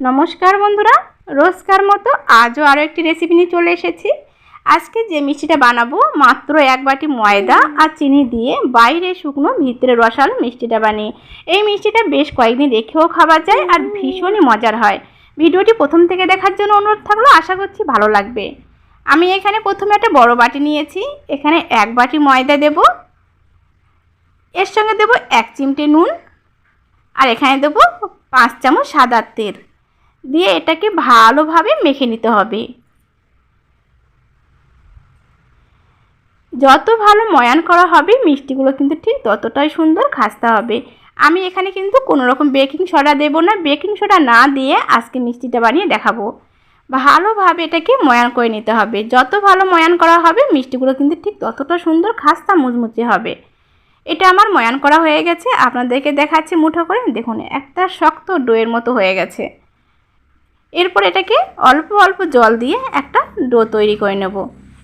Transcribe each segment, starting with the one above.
নমস্কার বন্ধুরা, রোজকার মতো আজও আরও একটি রেসিপি নিয়ে চলে এসেছি। আজকে যে মিষ্টিটা বানাবো, মাত্র এক বাটি ময়দা আর চিনি দিয়ে বাইরে শুকনো ভিতরে রসালো মিষ্টিটা বানিয়ে। এই মিষ্টিটা বেশ কয়েকদিন রেখেও খাওয়া যায় আর ভীষণই মজার হয়। ভিডিওটি প্রথম থেকে দেখার জন্য অনুরোধ থাকল, আশা করছি ভালো লাগবে। আমি এখানে প্রথমে একটা বড় বাটি নিয়েছি, এখানে এক বাটি ময়দা দেব। এর সঙ্গে দেব এক চিমটে নুন আর এখানে দেবো পাঁচ চামচ সাদা তেল। দিয়ে এটাকে ভালোভাবে মেখে নিতে হবে। যত ভালো ময়ান করা হবে, মিষ্টিগুলো কিন্তু ঠিক ততটাই সুন্দর খাস্তা হবে। আমি এখানে কিন্তু কোনো রকম বেকিং সোডা দেবো না। বেকিং সোডা না দিয়ে আজকে মিষ্টিটা বানিয়ে দেখাবো। ভালোভাবে এটাকে ময়ান করে নিতে হবে। যত ভালো ময়ান করা হবে, মিষ্টিগুলো কিন্তু ঠিক ততটা সুন্দর খাস্তা মুচমুচে হবে। এটা আমার ময়ান করা হয়ে গেছে। আপনাদেরকে দেখাচ্ছি মুঠো করে। দেখুন, একটা শক্ত ডোয়ের মতো হয়ে গেছে। এরপর এটাকে অল্প অল্প জল দিয়ে একটা ডো তৈরি করে নেব।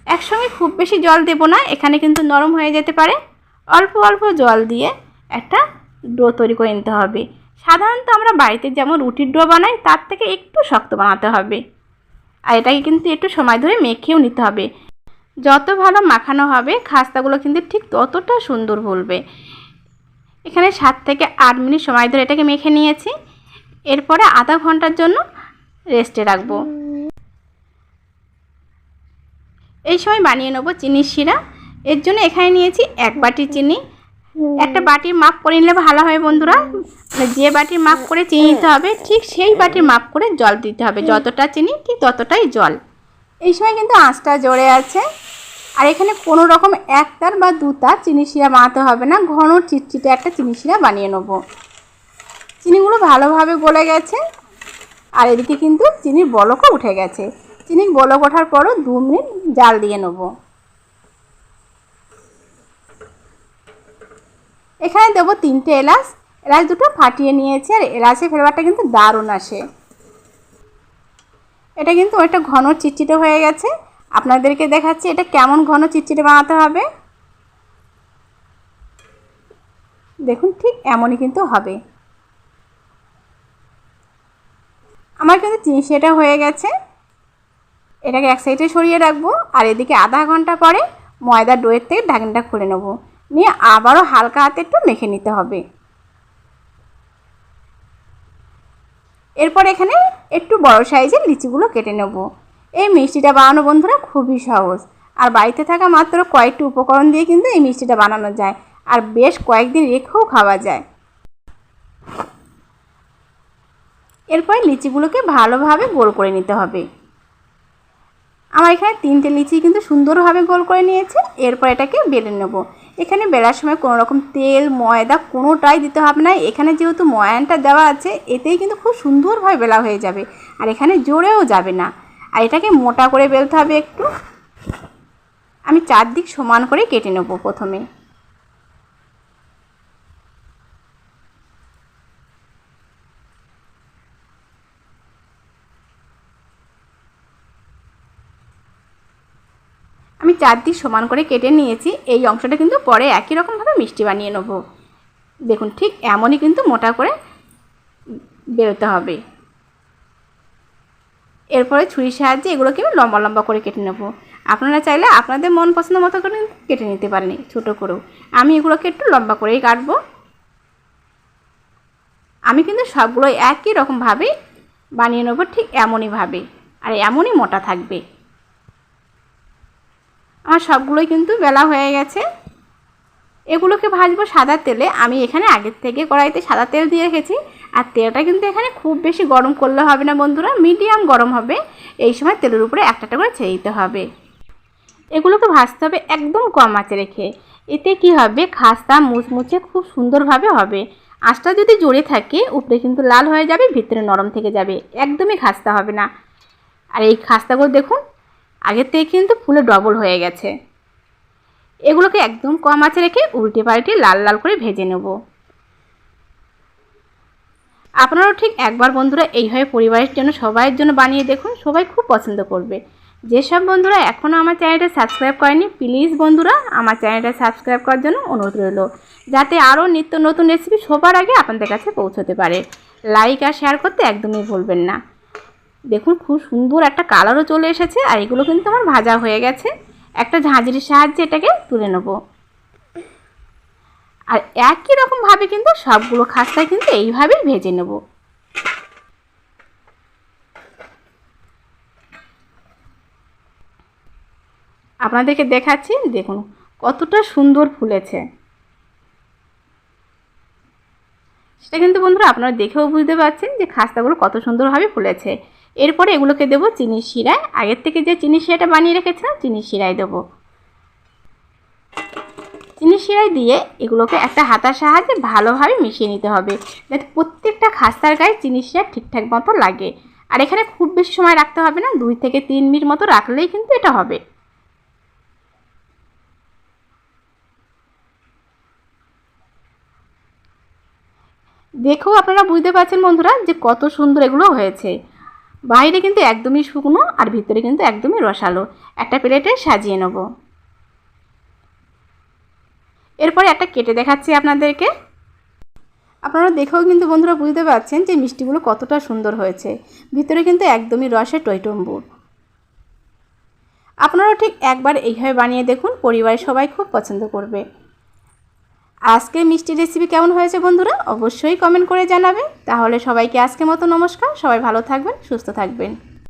একসঙ্গে খুব বেশি জল দেব না, এখানে কিন্তু নরম হয়ে যেতে পারে। অল্প অল্প জল দিয়ে একটা ডো তৈরি করে নিতে হবে। সাধারণত আমরা বাড়িতে যেমন রুটির ডো বানাই, তার থেকে একটু শক্ত বানাতে হবে। আর এটাকে কিন্তু একটু সময় ধরে মেখেও নিতে হবে। যত ভালো মাখানো হবে, খাস্তাগুলো কিন্তু ঠিক ততটা সুন্দর বলবে এখানে সাত থেকে আট মিনিট সময় ধরে এটাকে মেখে নিয়েছি। এরপরে আধা ঘণ্টার জন্য রেস্টে রাখব। এই সময় বানিয়ে নেব চিনির শিরা। এর জন্য এখানে নিয়েছি এক বাটি চিনি। একটা বাটির মাপ করে নিলে ভালো হয় বন্ধুরা। মানে যে বাটির মাপ করে চিনি দিতে হবে, ঠিক সেই বাটির মাপ করে জল দিতে হবে। যতটা চিনি, ঠিক ততটাই জল। এই সময় কিন্তু আঁচটা জোরে আছে। আর এখানে কোনো রকম এক তার বা দু তার চিনি শিরা বানাতে হবে না। ঘন চিটচিটে একটা চিনি শিরা বানিয়ে নেব। চিনিগুলো ভালোভাবে গলে গেছে। আর এদিকে কিন্তু চিনির বলকও উঠে গেছে। চিনির বলক ওঠার পরও দু মিনিট জাল দিয়ে নেব। এখানে দেবো তিনটে এলাচ। এলাচ দুটো ফাটিয়ে নিয়েছি আর এলাচের ফ্লেভারটা কিন্তু দারুণ আসে। এটা কিন্তু একটা ঘন চিটচিটে হয়ে গেছে। আপনাদেরকে দেখাচ্ছি এটা কেমন ঘন চিটচিটে বানাতে হবে। দেখুন ঠিক এমনই কিন্তু হবে। আমার কিন্তু সেটা হয়ে গেছে। এটাকে এক সাইডে সরিয়ে রাখব আর এদিকে আধা ঘণ্টা পরে ময়দা ডোয়ের থেকে ঢাকনিটা খুলে নেব। নিয়ে আবারও হালকা হাতে একটু মেখে নিতে হবে। এরপর এখানে একটু বড় সাইজের লিচিগুলো কেটে নেব। এই মিষ্টিটা বানানো বন্ধুরা খুবই সহজ। আর বাড়িতে থাকা মাত্র কয়েকটি উপকরণ দিয়ে কিন্তু এই মিষ্টিটা বানানো যায়। আর বেশ কয়েকদিন রেখেও খাওয়া যায়। এরপর লিচিগুলোকে ভালোভাবে গোল করে নিতে হবে। আমার এখানে তিনটে লিচি কিন্তু সুন্দরভাবে গোল করে নিয়েছে। এরপর এটাকে বেলে নেব। এখানে বেলার সময় কোনো রকম তেল, ময়দা কোনোটাই দিতে হবে না। এখানে যেহেতু ময়ানটা দেওয়া আছে, এতেই কিন্তু খুব সুন্দরভাবে বেলা হয়ে যাবে। আর এখানে জোরেও যাবে না। আর এটাকে মোটা করে বেলতে হবে একটু। আমি চারদিক সমান করে কেটে নেব প্রথমে। আমি চারদিক সমান করে কেটে নিয়েছি, এই অংশটা কিন্তু পরে একই রকমভাবে মিষ্টি বানিয়ে নেব। দেখুন, ঠিক এমনই কিন্তু মোটা করে বেরোতে হবে। এরপরে ছুরির সাহায্যে এগুলোকে আমি লম্বা লম্বা করে কেটে নেব। আপনারা চাইলে আপনাদের মন পছন্দ মতো করে কেটে নিতে পারেন, ছোটো করেও। আমি এগুলোকে একটু লম্বা করেই কাটবো। আমি কিন্তু সবগুলো একই রকমভাবেই বানিয়ে নেব, ঠিক এমনইভাবে। আর এমনই মোটা থাকবে। আমার সবগুলোই কিন্তু বেলা হয়ে গেছে। এগুলোকে ভাজবো সাদা তেলে। আমি এখানে আগের থেকে কড়াইতে সাদা তেল দিয়ে রেখেছি। আর তেলটা কিন্তু এখানে খুব বেশি গরম করলে হবে না বন্ধুরা, মিডিয়াম গরম হবে। এই সময় তেলের উপরে একটা করে ছেড়ে দিতে হবে। এগুলোকে ভাজতে হবে একদম কম আঁচে রেখে। এতে কি হবে? খাস্তা মুচমুচে খুব সুন্দরভাবে হবে। আঁচটা যদি জোরে থাকে, উপরে কিন্তু লাল হয়ে যাবে, ভিতরে নরম থেকে যাবে। একদমই খাস্তা হবে না। আর এই খাস্তাগুলো দেখুন আগের থেকে কিন্তু ফুলে ডবল হয়ে গেছে। এগুলোকে একদম কম আঁচে রেখে উল্টে পাল্টে লাল লাল করে ভেজে নেব। আপনারাও ঠিক একবার বন্ধুরা এইভাবে পরিবারের জন্য, সবাইয়ের জন্য বানিয়ে দেখুন, সবাই খুব পছন্দ করবে। যেসব বন্ধুরা এখনও আমার চ্যানেলটা সাবস্ক্রাইব করেনি, প্লিজ বন্ধুরা আমার চ্যানেলটা সাবস্ক্রাইব করার জন্য অনুরোধ রইল। যাতে আরও নিত্য নতুন রেসিপি সবার আগে আপনাদের কাছে পৌঁছতে পারে। লাইক আর শেয়ার করতে একদমই ভুলবেন না। দেখুন, খুব সুন্দর একটা কালারও চলে এসেছে আর এগুলো কিন্তু আমার ভাজা হয়ে গেছে। একটা ঝাঁঝরির সাহায্যে এটাকে তুলে নেব। আর একই রকমভাবে কিন্তু সবগুলো খাস্তা কিন্তু এইভাবেই ভেজে নেব। আপনাদেরকে দেখাচ্ছি, দেখুন, কতটা সুন্দর ফুলেছে। সেটা কিন্তু বন্ধুরা আপনারা দেখেও বুঝতে পারছেন যে খাস্তাগুলো কত সুন্দরভাবে ফুলেছে। এরপরে এগুলোকে দেবো চিনির শিরায়। আগের থেকে যে চিনির শিরাটা বানিয়ে রেখেছিলাম, চিনির শিরায় দেবো। চিনির শিরায় দিয়ে এগুলোকে একটা হাতার সাহায্যে ভালোভাবে মিশিয়ে নিতে হবে। যাতে প্রত্যেকটা খাস্তার গায়ে চিনির শিরা ঠিকঠাক মতো লাগে। আর এখানে খুব বেশি সময় রাখতে হবে না, দুই থেকে তিন মিনিট মতো রাখলেই কিন্তু এটা হবে। দেখেও আপনারা বুঝতে পারছেন বন্ধুরা যে কত সুন্দর এগুলো হয়েছে। বাইরে কিন্তু একদমই শুকনো আর ভিতরে কিন্তু একদমই রসালো। একটা প্লেটে সাজিয়ে নেব। এরপরে একটা কেটে দেখাচ্ছি আপনাদেরকে। আপনারা দেখেও কিন্তু বন্ধুরা বুঝতে পারছেন যে মিষ্টিগুলো কতটা সুন্দর হয়েছে। ভিতরে কিন্তু একদমই রসে টইটম্বুর। আপনারাও ঠিক একবার এইভাবে বানিয়ে দেখুন, পরিবারের সবাই খুব পছন্দ করবে। আজকে মিষ্টি রেসিপি কেমন হয়েছে বন্ধুরা অবশ্যই কমেন্ট করে জানাবে। তাহলে সবাইকে আজকে মতো নমস্কার, সবাই ভালো থাকবেন, সুস্থ থাকবেন।